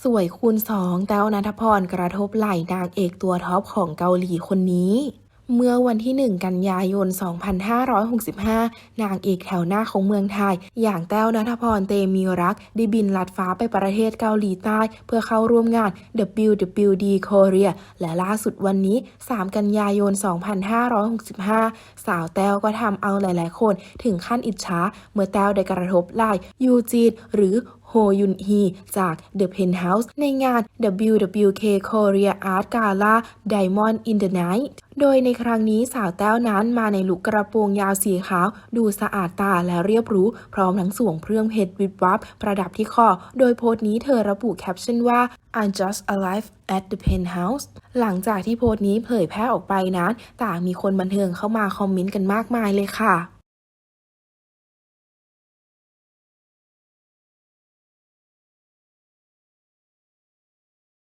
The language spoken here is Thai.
สวยคูณสองแต้วนัทพรกระทบไหล่นางเอกตัวท็อปของเกาหลีคนนี้ เมื่อวันที่ 1 กันยายน 2565 นางเอกแถวหน้าของเมืองไทย อย่างแต้วนัทพรเตมีรัก ได้บินลัดฟ้าไปประเทศเกาหลีใต้ เพื่อเข้าร่วมงาน WWD Korea และล่าสุดวันนี้ 3 กันยายน 2565 สาวแต้วก็ทำเอาหลาย ๆ คน ถึงขั้นอิจฉาเมื่อแต้วได้กระทบไหล่ยูจีนหรือ โฮยุนฮีจาก The Penthouse ในงาน WWK Korea Art Gala Diamond in the Night โดยในครั้งนี้สาวแต้วนั้นมาในลุคกระโปรงยาวสีขาว ดูสะอาดตาและเรียบรู้ พร้อมทั้งสวมเครื่องเพชรวิบวับ ประดับที่คอ โดยโพสต์นี้เธอระบุแคปชั่นว่า I'm just alive at the penthouse หลังจากที่โพสต์นี้เผยแพร่ออกไปนั้น ต่างมีคนบันเทิงเข้ามาคอมเมนต์กันมากมายเลยค่ะ